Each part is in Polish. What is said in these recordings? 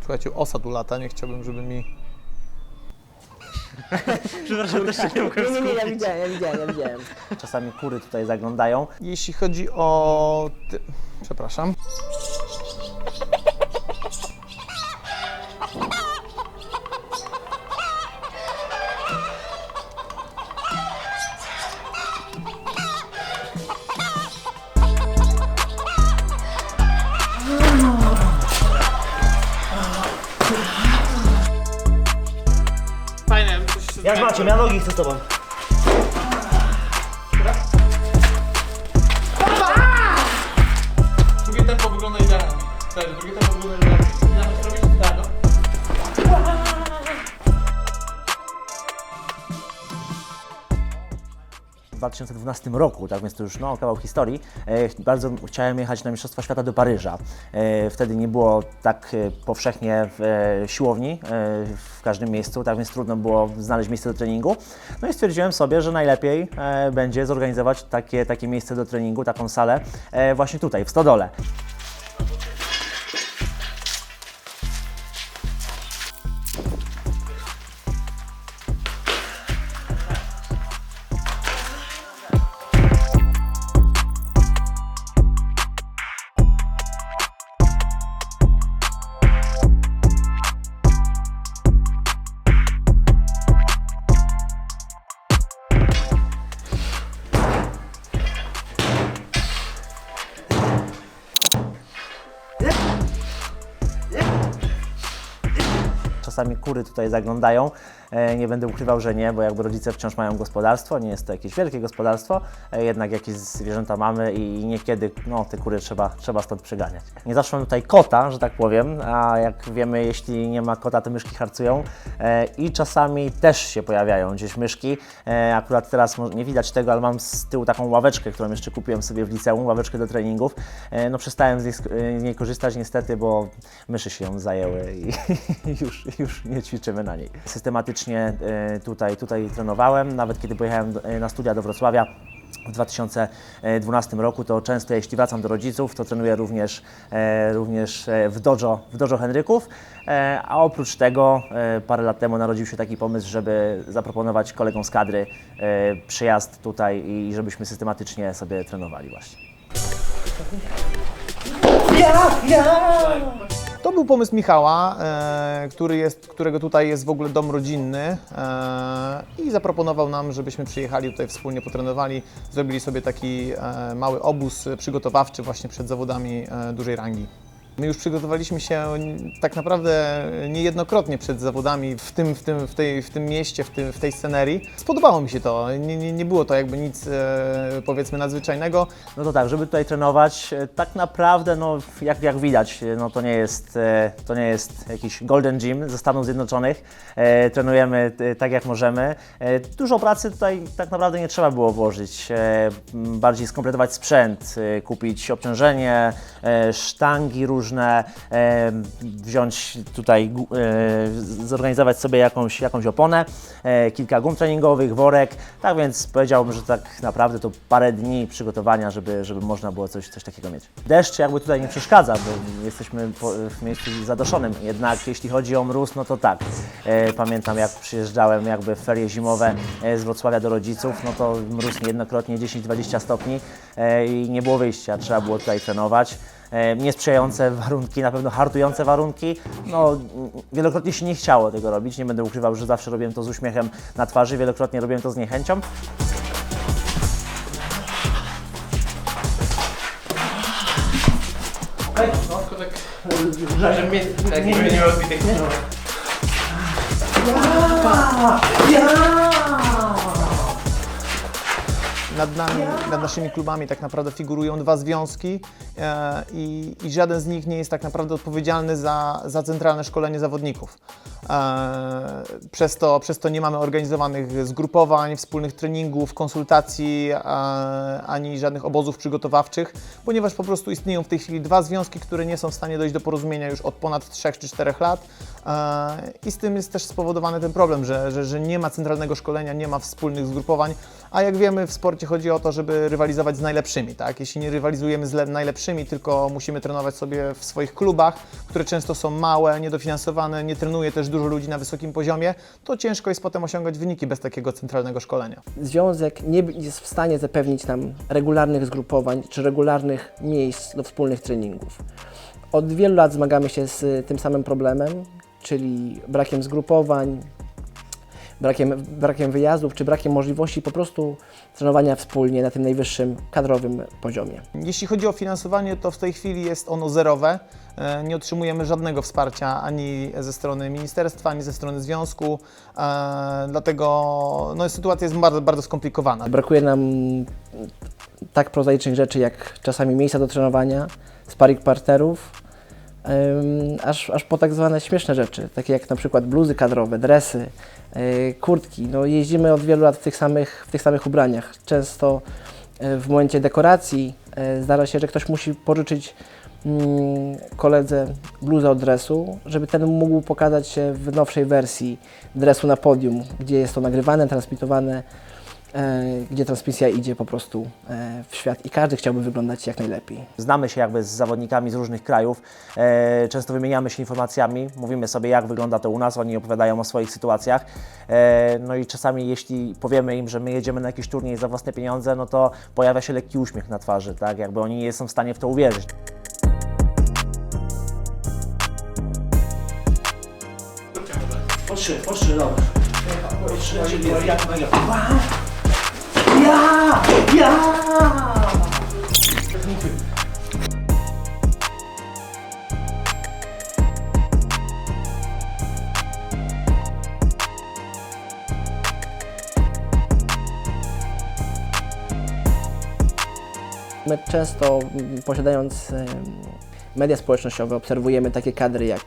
Słuchajcie, osa tu lata, nie chciałbym, żeby mi... Przepraszam, też się nie mogłem Nie, nie, nie, ja skupić. widziałem, ja widziałem, ja widziałem. Czasami kury tutaj zaglądają. Jeśli chodzi o... Ty... Przepraszam. Macie, ja nogi chcę z tobą. 2012 roku, tak więc to już no, kawał historii, e, bardzo chciałem jechać na Mistrzostwa Świata do Paryża. E, wtedy nie było tak e, powszechnie w siłowni w każdym miejscu, tak więc trudno było znaleźć miejsce do treningu. No i stwierdziłem sobie, że najlepiej będzie zorganizować takie, takie miejsce do treningu, taką salę właśnie tutaj, w Stodole. Czasami kury tutaj zaglądają. E, Nie będę ukrywał, że nie, bo jakby rodzice wciąż mają gospodarstwo, nie jest to jakieś wielkie gospodarstwo, e, jednak jakieś zwierzęta mamy i niekiedy no, te kury trzeba, trzeba stąd przeganiać. Nie zawsze mam tutaj kota, że tak powiem, a jak wiemy, jeśli nie ma kota, to myszki harcują e, i czasami też się pojawiają gdzieś myszki. Akurat teraz nie widać tego, ale mam z tyłu taką ławeczkę, którą jeszcze kupiłem sobie w liceum, ławeczkę do treningów. No przestałem z niej, z niej korzystać niestety, bo myszy się ją zajęły i już, już nie ćwiczymy na niej. Systematycznie e, tutaj, tutaj trenowałem, nawet kiedy pojechałem e, na studia do Wrocławia, w 2012 roku, to często jeśli wracam do rodziców, to trenuję również, e, również w, dojo, w dojo Henryków, a oprócz tego parę lat temu narodził się taki pomysł, żeby zaproponować kolegom z kadry przyjazd tutaj i żebyśmy systematycznie sobie trenowali właśnie. To był pomysł Michała, e, który jest, którego tutaj jest w ogóle dom rodzinny e, i zaproponował nam, żebyśmy przyjechali tutaj wspólnie potrenowali, zrobili sobie taki e, mały obóz przygotowawczy właśnie przed zawodami dużej rangi. My już przygotowaliśmy się tak naprawdę niejednokrotnie przed zawodami w tym, w tym, w tej, w tym mieście, w, tym, w tej scenerii. Spodobało mi się to. Nie, nie, nie było to jakby nic e, powiedzmy nadzwyczajnego. No to tak, żeby tutaj trenować, e, tak naprawdę, no jak, jak widać, e, no to nie jest, to nie jest jakiś golden gym ze Stanów Zjednoczonych. Trenujemy tak jak możemy. Dużo pracy tutaj tak naprawdę nie trzeba było włożyć. Bardziej skompletować sprzęt, kupić obciążenie, sztangi różne, e, wziąć tutaj, e, zorganizować sobie jakąś, jakąś oponę, e, kilka gum treningowych, worek. Tak więc powiedziałbym, że tak naprawdę to parę dni przygotowania, żeby, żeby można było coś, coś takiego mieć. Deszcz jakby tutaj nie przeszkadza, bo jesteśmy w miejscu zadoszonym. Jednak jeśli chodzi o mróz, no to tak. E, pamiętam jak przyjeżdżałem jakby w ferie zimowe z Wrocławia do rodziców, no to mróz niejednokrotnie 10-20 stopni i nie było wyjścia, trzeba było tutaj trenować. E, niesprzyjające warunki, na pewno hartujące warunki. No, wielokrotnie się nie chciało tego robić, nie będę ukrywał, że zawsze robiłem to z uśmiechem na twarzy, wielokrotnie robiłem to z niechęcią. Nad nami, nad naszymi klubami tak naprawdę figurują dwa związki e, i, i żaden z nich nie jest tak naprawdę odpowiedzialny za, za centralne szkolenie zawodników. E, przez, to, przez to nie mamy organizowanych zgrupowań, wspólnych treningów, konsultacji, e, ani żadnych obozów przygotowawczych, ponieważ po prostu istnieją w tej chwili dwa związki, które nie są w stanie dojść do porozumienia już od ponad 3 czy 4 lat. I z tym jest też spowodowany ten problem, że, że, że nie ma centralnego szkolenia, nie ma wspólnych zgrupowań, a jak wiemy w sporcie chodzi o to, żeby rywalizować z najlepszymi, tak? Jeśli nie rywalizujemy z le- najlepszymi, tylko musimy trenować sobie w swoich klubach, które często są małe, niedofinansowane, nie trenuje też dużo ludzi na wysokim poziomie, to ciężko jest potem osiągać wyniki bez takiego centralnego szkolenia. Związek nie jest w stanie zapewnić nam regularnych zgrupowań czy regularnych miejsc do wspólnych treningów. Od wielu lat zmagamy się z tym samym problemem, czyli brakiem zgrupowań, brakiem, brakiem wyjazdów czy brakiem możliwości po prostu trenowania wspólnie na tym najwyższym kadrowym poziomie. Jeśli chodzi o finansowanie, to w tej chwili jest ono zerowe. E, Nie otrzymujemy żadnego wsparcia ani ze strony ministerstwa, ani ze strony związku, e, dlatego no, sytuacja jest bardzo, bardzo skomplikowana. Brakuje nam tak prozaicznych rzeczy jak czasami miejsca do trenowania, sparring partnerów, aż, aż po tak zwane śmieszne rzeczy, takie jak na przykład bluzy kadrowe, dresy, yy, kurtki. No, jeździmy od wielu lat w tych samych, w tych samych ubraniach. Często yy, w momencie dekoracji yy, zdarza się, że ktoś musi pożyczyć mm, koledze bluzę od dresu, żeby ten mógł pokazać się w nowszej wersji dresu na podium, gdzie jest to nagrywane, transmitowane, e, gdzie transmisja idzie po prostu e, w świat i każdy chciałby wyglądać jak najlepiej. Znamy się jakby z zawodnikami z różnych krajów, e, często wymieniamy się informacjami, mówimy sobie jak wygląda to u nas, oni opowiadają o swoich sytuacjach. E, no i czasami jeśli powiemy im, że my jedziemy na jakiś turniej za własne pieniądze, no to pojawia się lekki uśmiech na twarzy, tak? Jakby oni nie są w stanie w to uwierzyć. Po trzy, po trzy, dobra. My często posiadając media społecznościowe obserwujemy takie kadry jak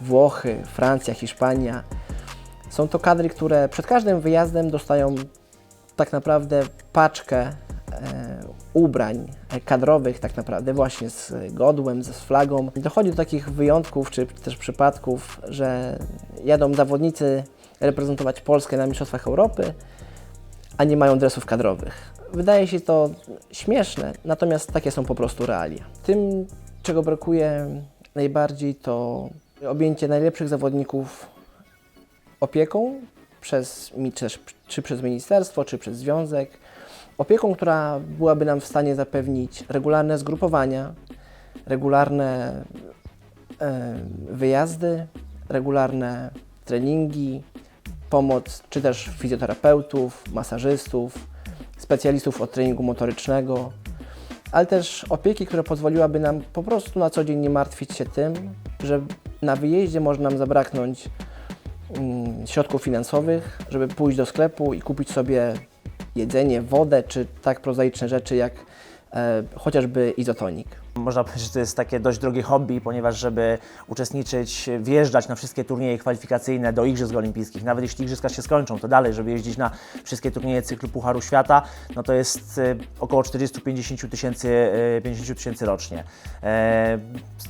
Włochy, Francja, Hiszpania. Są to kadry, które przed każdym wyjazdem dostają tak naprawdę paczkę e, ubrań kadrowych, tak naprawdę właśnie z godłem, z flagą. Dochodzi do takich wyjątków czy też przypadków, że jadą zawodnicy reprezentować Polskę na Mistrzostwach Europy, a nie mają dresów kadrowych. Wydaje się to śmieszne, natomiast takie są po prostu realia. Tym, czego brakuje najbardziej, to objęcie najlepszych zawodników opieką przez, czy, przez ministerstwo, czy przez związek. Opieką, która byłaby nam w stanie zapewnić regularne zgrupowania, regularne wyjazdy, regularne treningi, pomoc czy też fizjoterapeutów, masażystów, specjalistów od treningu motorycznego, ale też opieki, która pozwoliłaby nam po prostu na co dzień nie martwić się tym, że na wyjeździe może nam zabraknąć środków finansowych, żeby pójść do sklepu i kupić sobie jedzenie, wodę czy tak prozaiczne rzeczy jak e, chociażby izotonik. Można powiedzieć, że to jest takie dość drogie hobby, ponieważ żeby uczestniczyć, wjeżdżać na wszystkie turnieje kwalifikacyjne do Igrzysk Olimpijskich, nawet jeśli Igrzyska się skończą, to dalej, żeby jeździć na wszystkie turnieje cyklu Pucharu Świata, no to jest e, około 40-50 tysięcy, e, 50 tysięcy rocznie. E,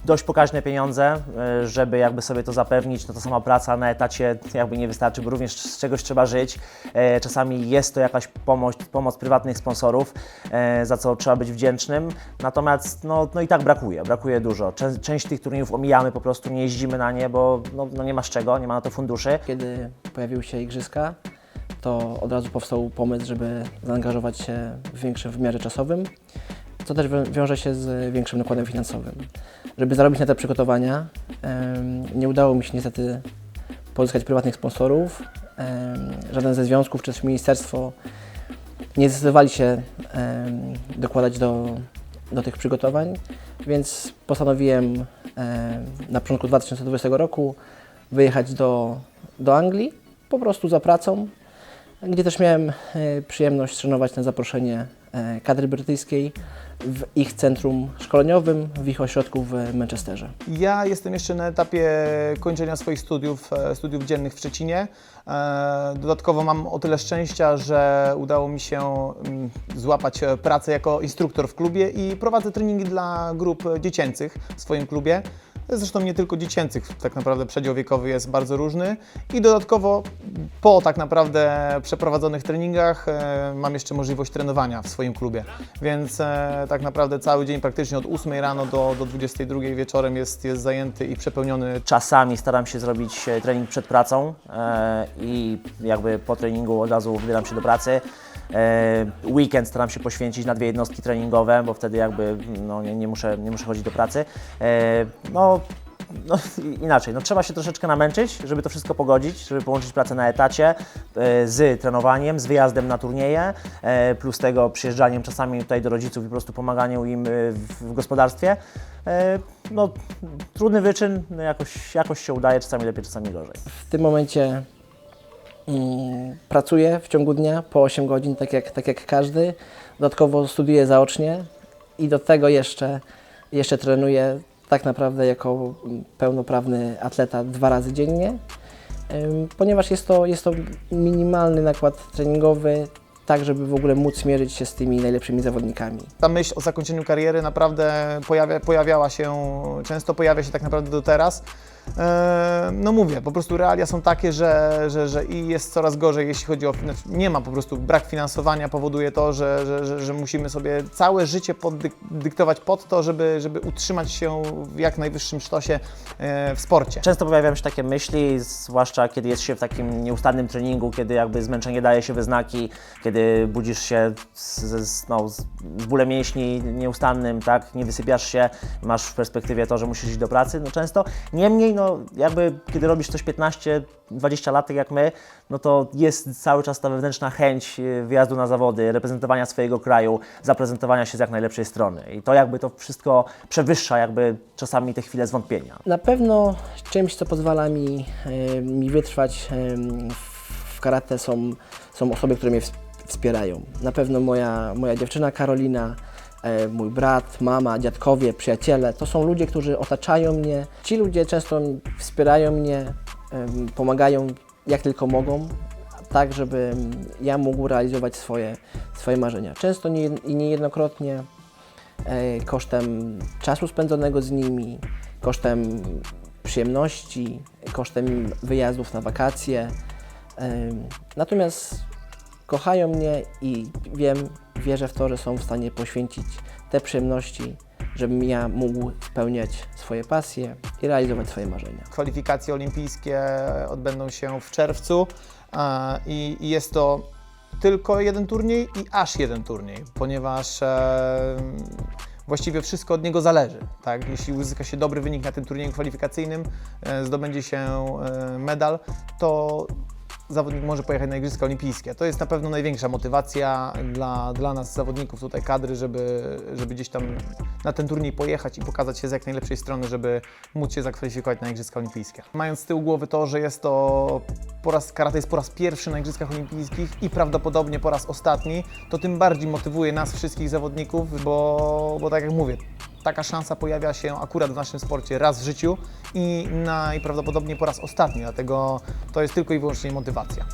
dość pokaźne pieniądze, e, żeby jakby sobie to zapewnić, no to sama praca na etacie jakby nie wystarczy, bo również z czegoś trzeba żyć. E, czasami jest to jakaś pomoc, pomoc prywatnych sponsorów, e, za co trzeba być wdzięcznym, natomiast no, no i tak brakuje, brakuje dużo. Czę, część tych turniejów omijamy po prostu, nie jeździmy na nie, bo no, no nie ma z czego, nie ma na to funduszy. Kiedy pojawiły się igrzyska, to od razu powstał pomysł, żeby zaangażować się w większym wymiarze czasowym, co też wią- wiąże się z większym nakładem finansowym. Żeby zarobić na te przygotowania, nie udało mi się niestety pozyskać prywatnych sponsorów. Żaden ze związków czy też ministerstwo nie zdecydowali się dokładać do, do tych przygotowań, więc postanowiłem em, na początku 2020 roku wyjechać do, do Anglii, po prostu za pracą, gdzie też miałem e, przyjemność trenować na zaproszenie e, kadry brytyjskiej w ich centrum szkoleniowym, w ich ośrodku w Manchesterze. Ja jestem jeszcze na etapie kończenia swoich studiów, e, studiów dziennych w Szczecinie. E, Dodatkowo mam o tyle szczęścia, że udało mi się mm, złapać e, pracę jako instruktor w klubie i prowadzę treningi dla grup dziecięcych w swoim klubie. Zresztą nie tylko dziecięcych, tak naprawdę przedział wiekowy jest bardzo różny. I dodatkowo po tak naprawdę przeprowadzonych treningach e, mam jeszcze możliwość trenowania w swoim klubie, więc e, tak naprawdę cały dzień praktycznie od 8 rano do, do 22 wieczorem jest, jest zajęty i przepełniony. Czasami staram się zrobić e, trening przed pracą i jakby po treningu od razu wybieram się do pracy. E, weekend staram się poświęcić na dwie jednostki treningowe, bo wtedy jakby no, nie, nie, muszę, nie muszę chodzić do pracy. E, no, no inaczej, no, trzeba się troszeczkę namęczyć, żeby to wszystko pogodzić, żeby połączyć pracę na etacie e, z trenowaniem, z wyjazdem na turnieje, plus tego przyjeżdżaniem czasami tutaj do rodziców i po prostu pomaganiem im w, gospodarstwie. No, trudny wyczyn, no, jakoś, jakoś się udaje, czasami lepiej, czasami gorzej. W tym momencie pracuję w ciągu dnia po 8 godzin, tak jak, tak jak każdy. Dodatkowo studiuję zaocznie i do tego jeszcze, jeszcze trenuję tak naprawdę jako mm, pełnoprawny atleta dwa razy dziennie, ponieważ jest to, jest to minimalny nakład treningowy, tak żeby w ogóle móc mierzyć się z tymi najlepszymi zawodnikami. ta myśl o zakończeniu kariery naprawdę pojawia, pojawiała się, często pojawia się tak naprawdę do teraz. E, No mówię, po prostu realia są takie, że, że, że i jest coraz gorzej, jeśli chodzi o. Znaczy nie ma po prostu, brak finansowania powoduje to, że, że, że, że musimy sobie całe życie poddyktować pod to, żeby, żeby utrzymać się w jak najwyższym sztosie e, w sporcie. Często pojawiają się takie myśli, zwłaszcza kiedy jest się w takim nieustannym treningu, kiedy jakby zmęczenie daje się we znaki, kiedy budzisz się z, z, no, z bólem mięśni nieustannym, tak, nie wysypiasz się, masz w perspektywie to, że musisz iść do pracy, no często. Niemniej, no jakby kiedy robisz coś 15-20 lat, tak jak my, no to jest cały czas ta wewnętrzna chęć e, wyjazdu na zawody, reprezentowania swojego kraju, zaprezentowania się z jak najlepszej strony. I to jakby to wszystko przewyższa jakby czasami te chwile zwątpienia. Na pewno czymś, co pozwala mi, e, mi wytrwać e, w- karate są, są osoby, które mnie ws- wspierają. Na pewno moja, moja dziewczyna Karolina, mój brat, mama, dziadkowie, przyjaciele. To są ludzie, którzy otaczają mnie. Ci ludzie często wspierają mnie, pomagają jak tylko mogą, tak żeby ja mógł realizować swoje, swoje marzenia. Często nie, i niejednokrotnie e, kosztem czasu spędzonego z nimi, kosztem przyjemności, kosztem wyjazdów na wakacje. Natomiast kochają mnie i wiem, wierzę w to, że są w stanie poświęcić te przyjemności, żebym ja mógł spełniać swoje pasje i realizować swoje marzenia. Kwalifikacje olimpijskie odbędą się w czerwcu i i jest to tylko jeden turniej i aż jeden turniej, ponieważ e, właściwie wszystko od niego zależy. Tak? Jeśli uzyska się dobry wynik na tym turnieju kwalifikacyjnym, e, zdobędzie się e, medal, to zawodnik może pojechać na Igrzyska Olimpijskie. To jest na pewno największa motywacja dla, dla nas, zawodników tutaj kadry, żeby, żeby gdzieś tam na ten turniej pojechać i pokazać się z jak najlepszej strony, żeby móc się zakwalifikować na Igrzyska Olimpijskie. Mając z tyłu głowy to, że jest to po raz, karate jest po raz pierwszy na Igrzyskach Olimpijskich i prawdopodobnie po raz ostatni, to tym bardziej motywuje nas wszystkich zawodników, bo, bo tak jak mówię, taka szansa pojawia się akurat w naszym sporcie raz w życiu i najprawdopodobniej po raz ostatni, dlatego to jest tylko i wyłącznie motywacja.